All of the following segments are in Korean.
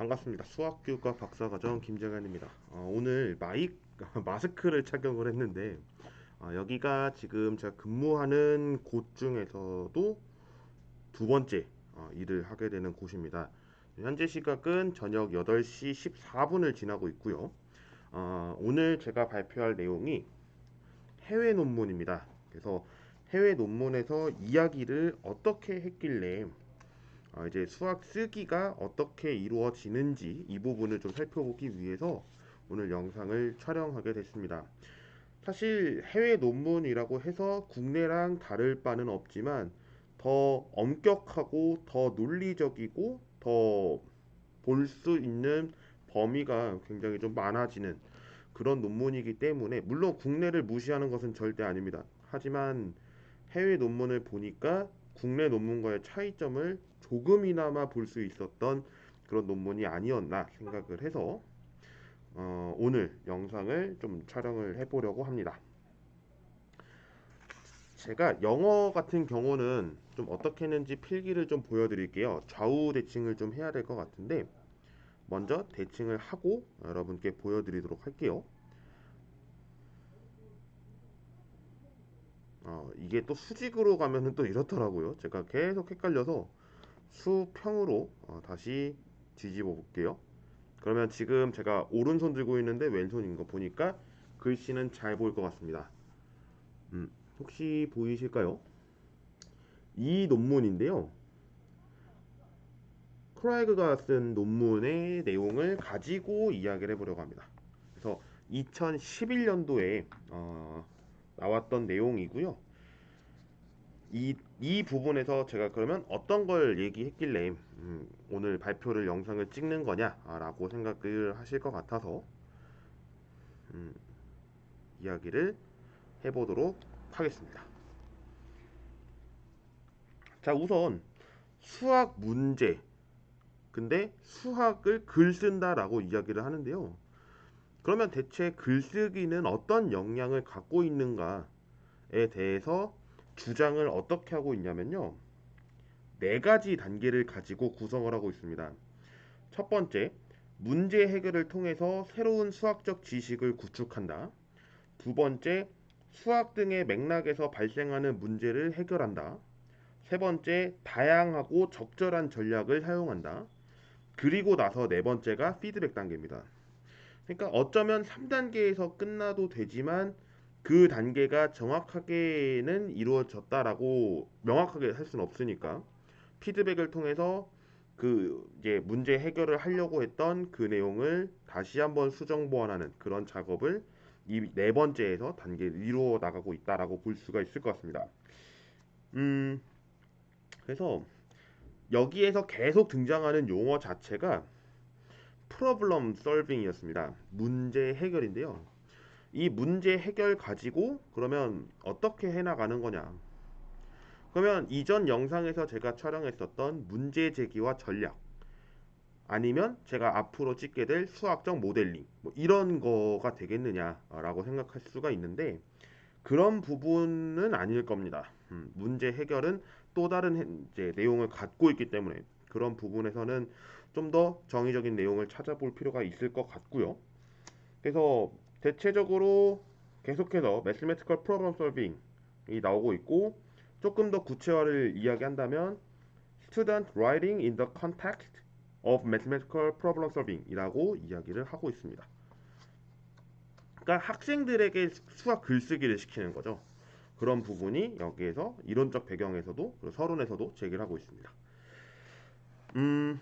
반갑습니다. 수학교과 박사과정 김정현입니다. 어, 오늘 마이 마스크를 착용을 했는데 어, 여기가 지금 제가 근무하는 곳 중에서도 두 번째 어, 일을 하게 되는 곳입니다. 현재 시각은 저녁 8시 14분을 지나고 있고요. 어, 오늘 제가 발표할 내용이 해외 논문입니다. 그래서 해외 논문에서 이야기를 어떻게 했길래 어, 이제 수학 쓰기가 어떻게 이루어지는지 이 부분을 좀 살펴보기 위해서 오늘 영상을 촬영하게 됐습니다. 사실 해외 논문이라고 해서 국내랑 다를 바는 없지만 더 엄격하고 더 논리적이고 더 볼 수 있는 범위가 굉장히 좀 많아지는 그런 논문이기 때문에 물론 국내를 무시하는 것은 절대 아닙니다. 하지만 해외 논문을 보니까 국내 논문과의 차이점을 조금이나마 볼 수 있었던 그런 논문이 아니었나 생각을 해서 어, 오늘 영상을 좀 촬영을 해보려고 합니다. 제가 영어 같은 경우는 좀 어떻게 했는지 필기를 좀 보여드릴게요. 좌우 대칭을 좀 해야 될 것 같은데 먼저 대칭을 하고 여러분께 보여드리도록 할게요. 어, 이게 또 수직으로 가면은 또 이렇더라고요. 제가 계속 헷갈려서 수평으로 어, 다시 뒤집어 볼게요. 그러면 지금 제가 오른손 들고 있는데 왼손인 거 보니까 글씨는 잘 보일 것 같습니다. 음, 혹시 보이실까요? 이 논문인데요. 크라이그가 쓴 논문의 내용을 가지고 이야기를 해보려고 합니다. 그래서 2011년도에 어, 나왔던 내용이고요. 이, 이 부분에서 제가 그러면 어떤 걸 얘기했길래 음, 오늘 발표를 영상을 찍는 거냐라고 생각을 하실 것 같아서 음, 이야기를 해보도록 하겠습니다. 자, 우선 수학 문제. 근데 수학을 글 쓴다라고 이야기를 하는데요. 그러면 대체 글쓰기는 어떤 역량을 갖고 있는가에 대해서 주장을 어떻게 하고 있냐면요. 네 가지 단계를 가지고 구성을 하고 있습니다. 첫 번째, 문제 해결을 통해서 새로운 수학적 지식을 구축한다. 두 번째, 수학 등의 맥락에서 발생하는 문제를 해결한다. 세 번째, 다양하고 적절한 전략을 사용한다. 그리고 나서 네 번째가 피드백 단계입니다. 그러니까 어쩌면 3단계에서 끝나도 되지만 그 단계가 정확하게는 이루어졌다라고 명확하게 할 수는 없으니까 피드백을 통해서 그 이제 문제 해결을 하려고 했던 그 내용을 다시 한번 수정 보완하는 그런 작업을 이 네 번째에서 단계를 이루어 나가고 있다라고 볼 수가 있을 것 같습니다. 음, 그래서 여기에서 계속 등장하는 용어 자체가 프로블럼 솔빙이었습니다. 문제 해결인데요. 이 문제 해결 가지고 그러면 어떻게 해나가는 거냐? 그러면 이전 영상에서 제가 촬영했었던 문제 제기와 전략 아니면 제가 앞으로 찍게 될 수학적 모델링 뭐 이런 거가 되겠느냐라고 생각할 수가 있는데 그런 부분은 아닐 겁니다. 음, 문제 해결은 또 다른 이제 내용을 갖고 있기 때문에 그런 부분에서는 좀 더 정의적인 내용을 찾아볼 필요가 있을 것 같고요. 그래서 대체적으로 계속해서 Mathematical Problem Solving이 나오고 있고 조금 더 구체화를 이야기한다면 Student Writing in the Context of Mathematical Problem Solving이라고 이야기를 하고 있습니다. 그러니까 학생들에게 수학 글쓰기를 시키는 거죠. 그런 부분이 여기에서 이론적 배경에서도 서론에서도 제기를 하고 있습니다. 음,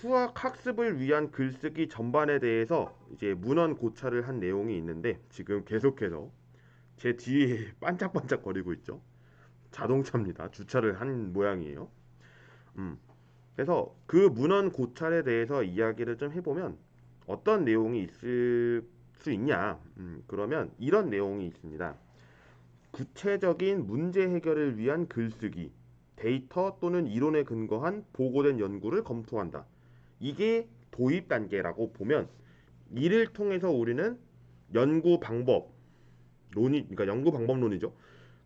수학 학습을 위한 글쓰기 전반에 대해서 이제 문헌 고찰을 한 내용이 있는데 지금 계속해서 제 뒤에 반짝반짝 거리고 있죠. 자동차입니다. 주차를 한 모양이에요. 음, 그래서 그 문헌 고찰에 대해서 이야기를 좀 해보면 어떤 내용이 있을 수 있냐? 음, 그러면 이런 내용이 있습니다. 구체적인 문제 해결을 위한 글쓰기, 데이터 또는 이론에 근거한 보고된 연구를 검토한다. 이게 도입 단계라고 보면 이를 통해서 우리는 연구 방법 논의 그러니까 연구 방법론이죠.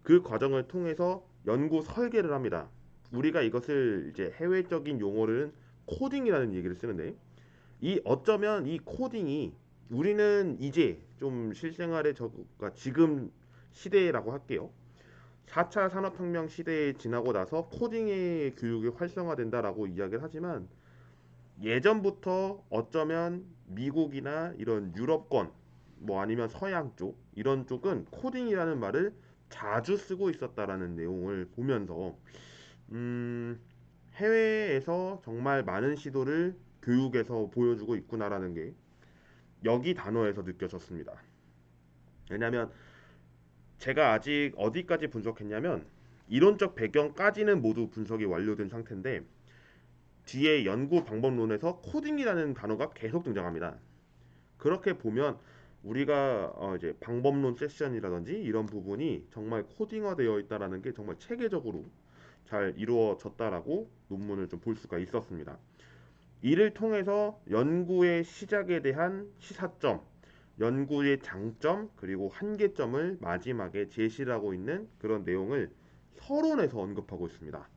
그 과정을 통해서 연구 설계를 합니다. 우리가 이것을 이제 해외적인 용어를 코딩이라는 얘기를 쓰는데 이 어쩌면 이 코딩이 우리는 이제 좀 실생활에 저가 지금 시대라고 할게요. 4차 산업혁명 시대에 지나고 나서 코딩의 교육이 활성화된다라고 이야기를 하지만 예전부터 어쩌면 미국이나 이런 유럽권 뭐 아니면 서양 쪽 이런 쪽은 코딩이라는 말을 자주 쓰고 있었다라는 내용을 보면서 음, 해외에서 정말 많은 시도를 교육에서 보여주고 있구나라는 게 여기 단어에서 느껴졌습니다. 왜냐하면 제가 아직 어디까지 분석했냐면 이론적 배경까지는 모두 분석이 완료된 상태인데 뒤에 연구 방법론에서 코딩이라는 단어가 계속 등장합니다. 그렇게 보면 우리가 어 이제 방법론 세션이라든지 이런 부분이 정말 코딩화되어 있다라는 게 정말 체계적으로 잘 이루어졌다라고 논문을 좀 볼 수가 있었습니다. 이를 통해서 연구의 시작에 대한 시사점, 연구의 장점 그리고 한계점을 마지막에 제시를 하고 있는 그런 내용을 서론에서 언급하고 있습니다.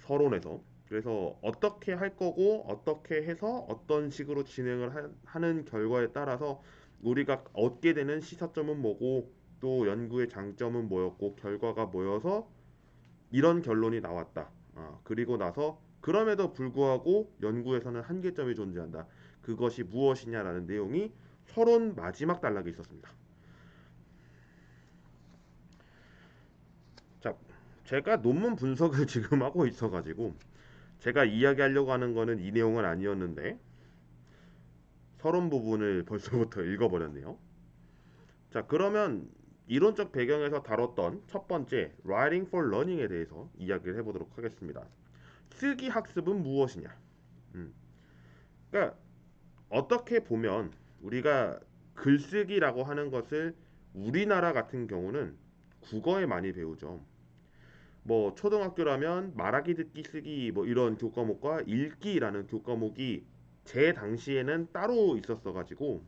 서론에서 그래서 어떻게 할 거고 어떻게 해서 어떤 식으로 진행을 하, 는 결과에 따라서 우리가 얻게 되는 시사점은 뭐고 또 연구의 장점은 뭐였고 결과가 뭐여서 이런 결론이 나왔다. 아, 그리고 나서 그럼에도 불구하고 연구에서는 한계점이 존재한다. 그것이 무엇이냐라는 내용이 서론 마지막 단락에 있었습니다. 자, 제가 논문 분석을 지금 하고 있어가지고 제가 이야기하려고 하는 거는 이 내용은 아니었는데 서론 부분을 벌써부터 읽어버렸네요. 자, 그러면 이론적 배경에서 다뤘던 첫 번째 Writing for Learning에 대해서 이야기를 해보도록 하겠습니다. 쓰기 학습은 무엇이냐? 음. 그러니까 어떻게 보면 우리가 글쓰기라고 하는 것을 우리나라 같은 경우는 국어에 많이 배우죠. 뭐 초등학교라면 말하기 듣기 쓰기 뭐 이런 교과목과 읽기라는 교과목이 제 당시에는 따로 있었어 가지고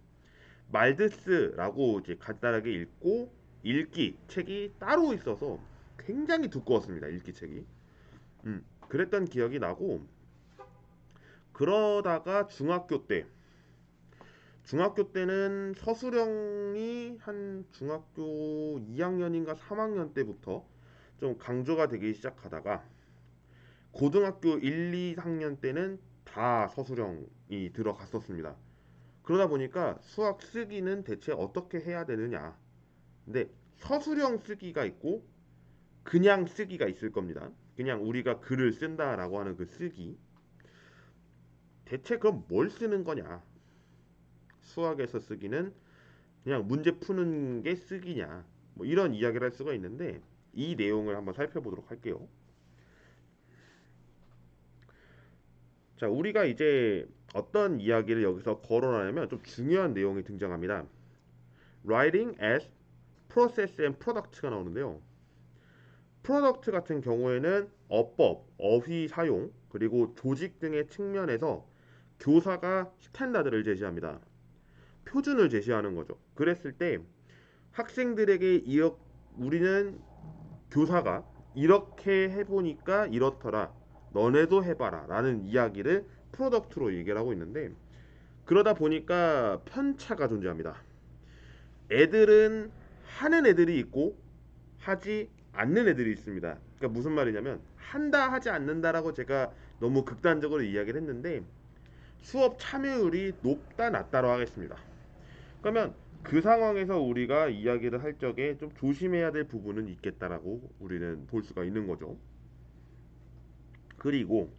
말드스라고 이제 간단하게 읽고 읽기 책이 따로 있어서 굉장히 두꺼웠습니다. 읽기 책이. 음, 그랬던 기억이 나고 그러다가 중학교 때 중학교 때는 서술형이 한 중학교 2학년인가 3학년 때부터 좀 강조가 되기 시작하다가 고등학교 1, 2학년 때는 다 서술형이 들어갔었습니다. 그러다 보니까 수학 쓰기는 대체 어떻게 해야 되느냐. 근데 서술형 쓰기가 있고 그냥 쓰기가 있을 겁니다. 그냥 우리가 글을 쓴다라고 하는 그 쓰기. 대체 그럼 뭘 쓰는 거냐? 수학에서 쓰기는 그냥 문제 푸는 게 쓰기냐? 뭐 이런 이야기를 할 수가 있는데 이 내용을 한번 살펴보도록 할게요. 자, 우리가 이제 어떤 이야기를 여기서 거론하냐면 좀 중요한 내용이 등장합니다. Writing as Process and Product가 나오는데요. 프로덕트 같은 경우에는 어법, 어휘 사용, 그리고 조직 등의 측면에서 교사가 스탠다드를 제시합니다. 표준을 제시하는 거죠. 그랬을 때 학생들에게 이어 우리는 교사가 이렇게 해보니까 이렇더라. 너네도 해봐라. 라는 이야기를 프로덕트로 얘기를 하고 있는데 그러다 보니까 편차가 존재합니다. 애들은 하는 애들이 있고 하지 않는 애들이 있습니다. 그러니까 무슨 말이냐면 한다 하지 않는다라고 제가 너무 극단적으로 이야기를 했는데 수업 참여율이 높다 낮다로 하겠습니다. 그러면 그 상황에서 우리가 이야기를 할 적에 좀 조심해야 될 부분은 있겠다라고 우리는 볼 수가 있는 거죠. 그리고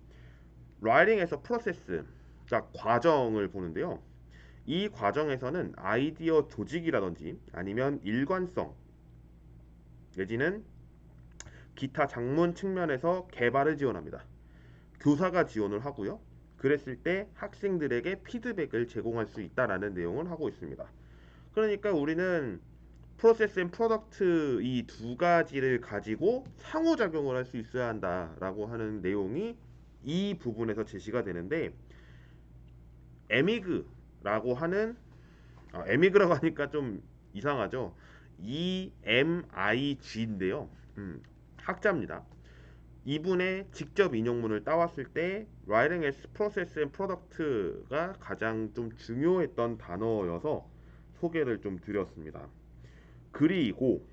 라이팅에서 프로세스, 자 과정을 보는데요. 이 과정에서는 아이디어 조직이라든지 아니면 일관성 내지는 기타 장문 측면에서 개발을 지원합니다. 교사가 지원을 하고요. 그랬을 때 학생들에게 피드백을 제공할 수 있다라는 내용을 하고 있습니다. 그러니까 우리는 프로세스 앤 프로덕트 이 두 가지를 가지고 상호작용을 할 수 있어야 한다라고 하는 내용이 이 부분에서 제시가 되는데 에미그라고 하는 아, 에미그라고 하니까 좀 이상하죠. E M I G인데요. 음, 학자입니다. 이분의 직접 인용문을 따왔을 때 writing as process and product가 가장 좀 중요했던 단어여서 소개를 좀 드렸습니다. 그리고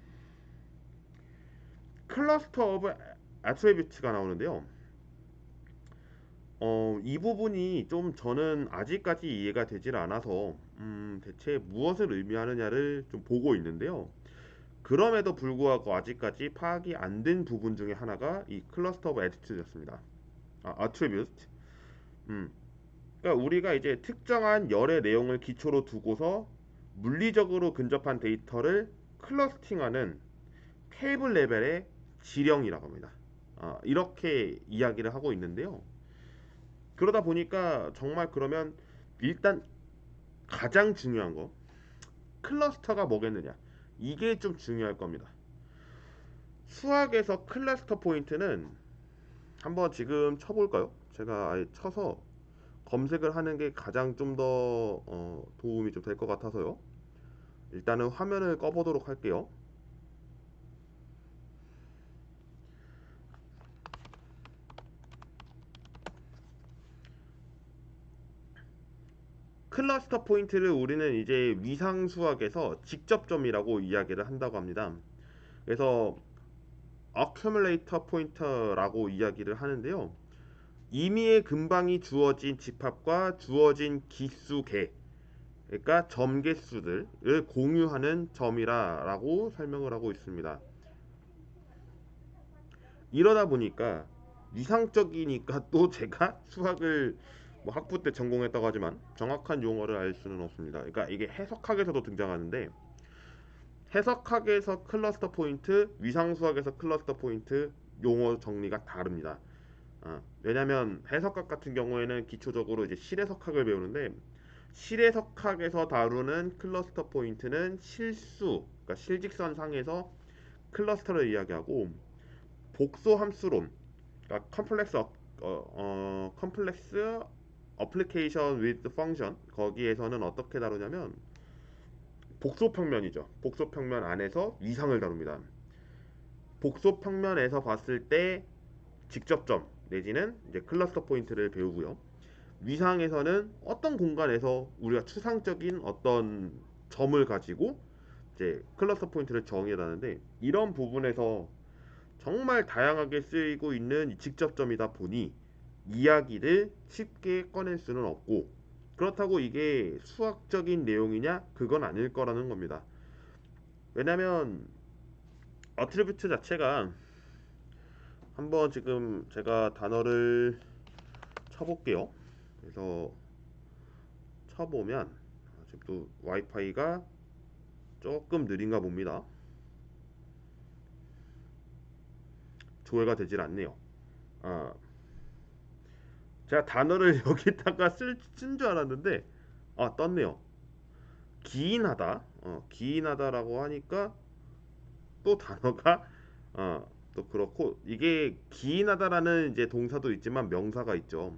클러스터 오브 attribute가 나오는데요. 어, 이 부분이 좀 저는 아직까지 이해가 되질 않아서 음, 대체 무엇을 의미하느냐를 좀 보고 있는데요. 그럼에도 불구하고 아직까지 파악이 안 된 부분 중에 하나가 이 클러스터 오브 애티튜드였습니다. 아, attribute. 음. 그러니까 우리가 이제 특정한 열의 내용을 기초로 두고서 물리적으로 근접한 데이터를 클러스팅하는 테이블 레벨의 지령이라고 합니다. 아, 이렇게 이야기를 하고 있는데요. 그러다 보니까 정말 그러면 일단 가장 중요한 거 클러스터가 뭐겠느냐 이게 좀 중요할 겁니다. 수학에서 클러스터 포인트는 한번 지금 쳐볼까요? 제가 아예 쳐서 검색을 하는 게 가장 좀 더 어, 도움이 좀 될 것 같아서요. 일단은 화면을 꺼보도록 할게요. 클러스터 포인트를 우리는 이제 위상 수학에서 직접점이라고 이야기를 한다고 합니다. 그래서 accumulator pointer라고 이야기를 하는데요. 임의의 근방이 주어진 집합과 주어진 기수 개 그러니까 점개수들을 공유하는 점이라고 설명을 하고 있습니다. 이러다 보니까 위상적이니까 또 제가 수학을 뭐 학부 때 전공했다고 하지만 정확한 용어를 알 수는 없습니다. 그러니까 이게 해석학에서도 등장하는데 해석학에서 클러스터 포인트, 위상수학에서 클러스터 포인트 용어 정리가 다릅니다. 아, 왜냐하면 해석학 같은 경우에는 기초적으로 이제 실해석학을 배우는데 실해석학에서 다루는 클러스터 포인트는 실수, 그러니까 실직선 상에서 클러스터를 이야기하고 복소 함수론, 그러니까 컴플렉스 어, 어, 컴플렉스 어플리케이션 with function 거기에서는 어떻게 다루냐면 복소 평면이죠. 복소 평면 안에서 위상을 다룹니다. 복소 평면에서 봤을 때 직접점 내지는 이제 클러스터 포인트를 배우고요. 위상에서는 어떤 공간에서 우리가 추상적인 어떤 점을 가지고 이제 클러스터 포인트를 정의하는데 이런 부분에서 정말 다양하게 쓰이고 있는 직접점이다 보니 이야기를 쉽게 꺼낼 수는 없고 그렇다고 이게 수학적인 내용이냐 그건 아닐 거라는 겁니다. 왜냐면 어트리뷰트 자체가 한번 지금 제가 단어를 쳐볼게요. 그래서 쳐보면 지금 또 와이파이가 조금 느린가 봅니다. 조회가 되질 않네요. 아, 제가 단어를 여기다가 쓴줄 알았는데 아 떴네요. 기인하다, 어, 기인하다라고 하니까 또 단어가 어, 또 그렇고 이게 기인하다라는 이제 동사도 있지만 명사가 있죠.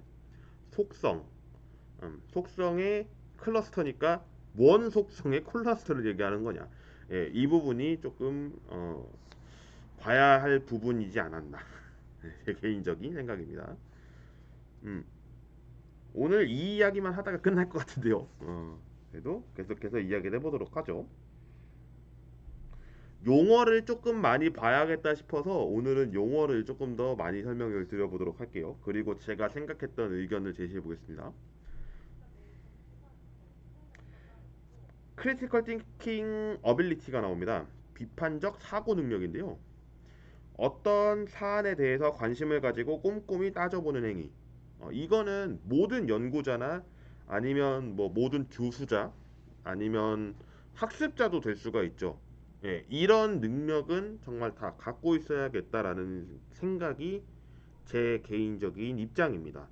속성, 음, 속성의 클러스터니까 원 속성의 클러스터를 얘기하는 거냐. 예, 이 부분이 조금 어, 봐야 할 부분이지 않았나. 제 개인적인 생각입니다. 음. 오늘 이 이야기만 하다가 끝날 것 같은데요. 어, 그래도 계속해서 이야기를 해보도록 하죠. 용어를 조금 많이 봐야겠다 싶어서 오늘은 용어를 조금 더 많이 설명을 드려보도록 할게요. 그리고 제가 생각했던 의견을 제시해 보겠습니다. 크리티컬 띵킹 어빌리티가 나옵니다. 비판적 사고 능력인데요. 어떤 사안에 대해서 관심을 가지고 꼼꼼히 따져보는 행위. 어, 이거는 모든 연구자나 아니면 뭐 모든 교수자 아니면 학습자도 될 수가 있죠. 예, 이런 능력은 정말 다 갖고 있어야겠다라는 생각이 제 개인적인 입장입니다.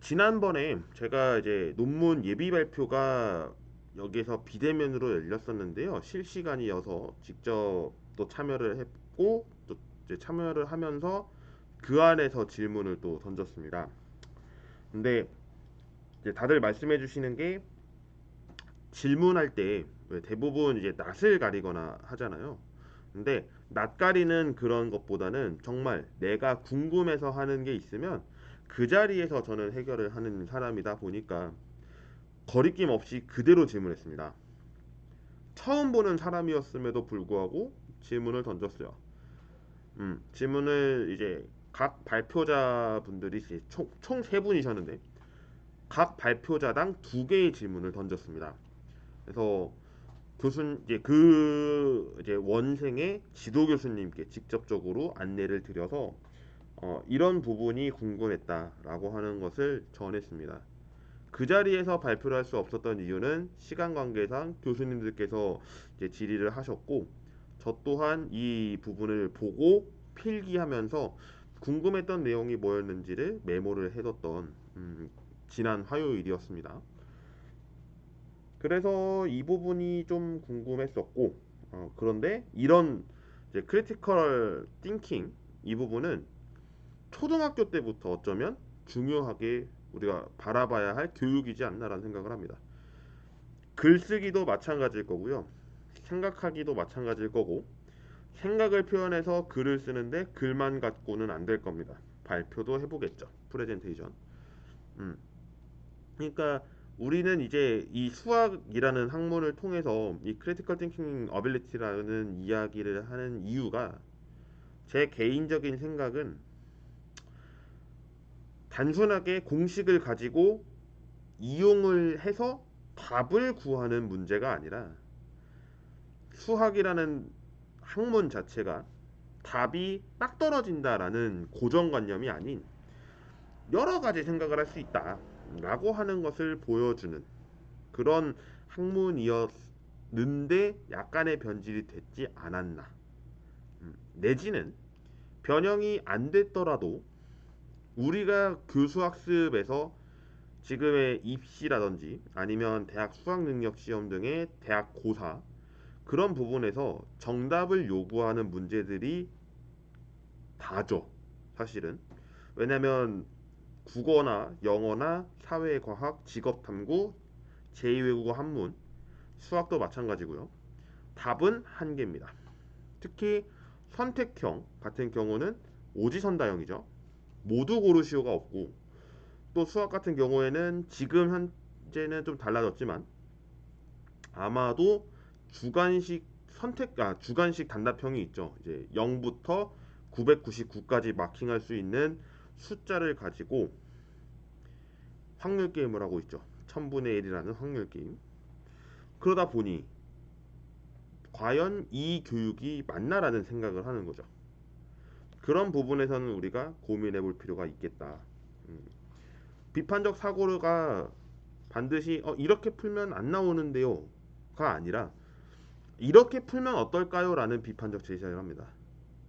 지난번에 제가 이제 논문 예비 발표가 여기서 비대면으로 열렸었는데요. 실시간이어서 직접 또 참여를 했고 또 참여를 하면서 그 안에서 질문을 또 던졌습니다. 근데 다들 말씀해 주시는 게 질문할 때 대부분 이제 낯을 가리거나 하잖아요. 근데 낯가리는 그런 것보다는 정말 내가 궁금해서 하는 게 있으면 그 자리에서 저는 해결을 하는 사람이다 보니까 거리낌 없이 그대로 질문했습니다. 처음 보는 사람이었음에도 불구하고 질문을 던졌어요. 음, 질문을 이제 각 발표자 분들이 총 세 분이셨는데 각 발표자당 두 개의 질문을 던졌습니다. 그래서 교수 이제 그 이제 원생의 지도 교수님께 직접적으로 안내를 드려서 어, 이런 부분이 궁금했다라고 하는 것을 전했습니다. 그 자리에서 발표를 할 수 없었던 이유는 시간 관계상 교수님들께서 이제 질의를 하셨고 저 또한 이 부분을 보고 필기하면서 궁금했던 내용이 뭐였는지를 메모를 해뒀던 음, 지난 화요일이었습니다. 그래서 이 부분이 좀 궁금했었고 어, 그런데 이런 이제 크리티컬 띵킹 이 부분은 초등학교 때부터 어쩌면 중요하게 우리가 바라봐야 할 교육이지 않나라는 생각을 합니다. 글쓰기도 마찬가지일 거고요. 생각하기도 마찬가지일 거고 생각을 표현해서 글을 쓰는데 글만 갖고는 안 될 겁니다. 발표도 해보겠죠. 프레젠테이션. 음. 그러니까 우리는 이제 이 수학이라는 학문을 통해서 이 크리티컬 띵킹 어빌리티라는 이야기를 하는 이유가 제 개인적인 생각은 단순하게 공식을 가지고 이용을 해서 답을 구하는 문제가 아니라 수학이라는 학문 자체가 답이 딱 떨어진다라는 고정관념이 아닌 여러 가지 생각을 할 수 있다 라고 하는 것을 보여주는 그런 학문이었는데 약간의 변질이 됐지 않았나 음, 내지는 변형이 안 됐더라도 우리가 교수학습에서 지금의 입시라든지 아니면 대학 수학능력 시험 등의 대학 고사 그런 부분에서 정답을 요구하는 문제들이 다죠. 사실은. 왜냐면 국어나 영어나 사회과학, 직업탐구, 제2외국어 한문, 수학도 마찬가지고요. 답은 한 개입니다. 특히 선택형 같은 경우는 오지선다형이죠. 모두 고르시오가 없고 또 수학 같은 경우에는 지금 현재는 좀 달라졌지만 아마도 주관식 선택 아 주관식 단답형이 있죠. 이제 0부터 999까지 마킹할 수 있는 숫자를 가지고 확률 게임을 하고 있죠. 1000분의 1이라는 확률 게임. 그러다 보니 과연 이 교육이 맞나라는 생각을 하는 거죠. 그런 부분에서는 우리가 고민해 볼 필요가 있겠다. 음. 비판적 사고가 반드시 어, 이렇게 풀면 안 나오는데요가 아니라 이렇게 풀면 어떨까요? 라는 비판적 제시를 합니다.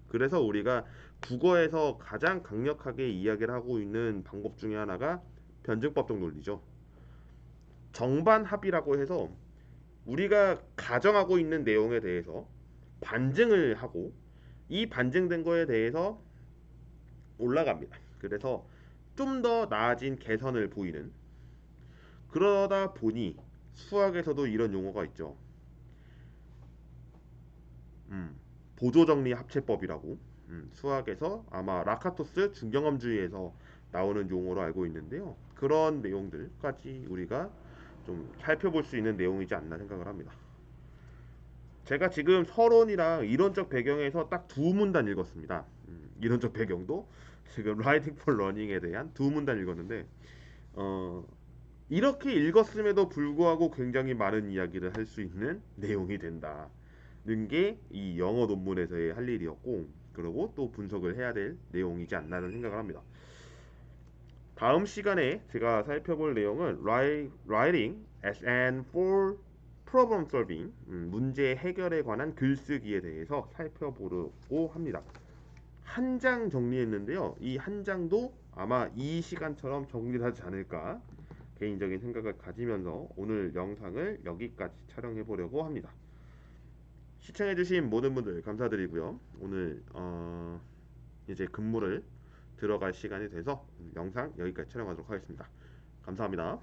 그래서 우리가 국어에서 가장 강력하게 이야기를 하고 있는 방법 중에 하나가 변증법적 논리죠. 정반합이라고 해서 우리가 가정하고 있는 내용에 대해서 반증을 하고 이 반증된 거에 대해서 올라갑니다. 그래서 좀 더 나아진 개선을 보이는 그러다 보니 수학에서도 이런 용어가 있죠. 음, 보조정리 합체법이라고 음, 수학에서 아마 라카토스 중경험주의에서 나오는 용어로 알고 있는데요. 그런 내용들까지 우리가 좀 살펴볼 수 있는 내용이지 않나 생각을 합니다. 제가 지금 서론이랑 이론적 배경에서 딱 두 문단 읽었습니다. 음, 이론적 배경도 지금 라이팅 폴 러닝에 대한 두 문단 읽었는데 어, 이렇게 읽었음에도 불구하고 굉장히 많은 이야기를 할 수 있는 내용이 된다는 게 이 영어 논문에서의 할 일이었고 그리고 또 분석을 해야 될 내용이지 않나는 생각을 합니다. 다음 시간에 제가 살펴볼 내용은 writing as an for problem solving 음, 문제 해결에 관한 글쓰기에 대해서 살펴보려고 합니다. 한 장 정리했는데요. 이 한 장도 아마 이 시간처럼 정리하지 않을까 개인적인 생각을 가지면서 오늘 영상을 여기까지 촬영해 보려고 합니다. 시청해주신 모든 분들 감사드리고요. 오늘 어 이제 근무를 들어갈 시간이 돼서 영상 여기까지 촬영하도록 하겠습니다. 감사합니다.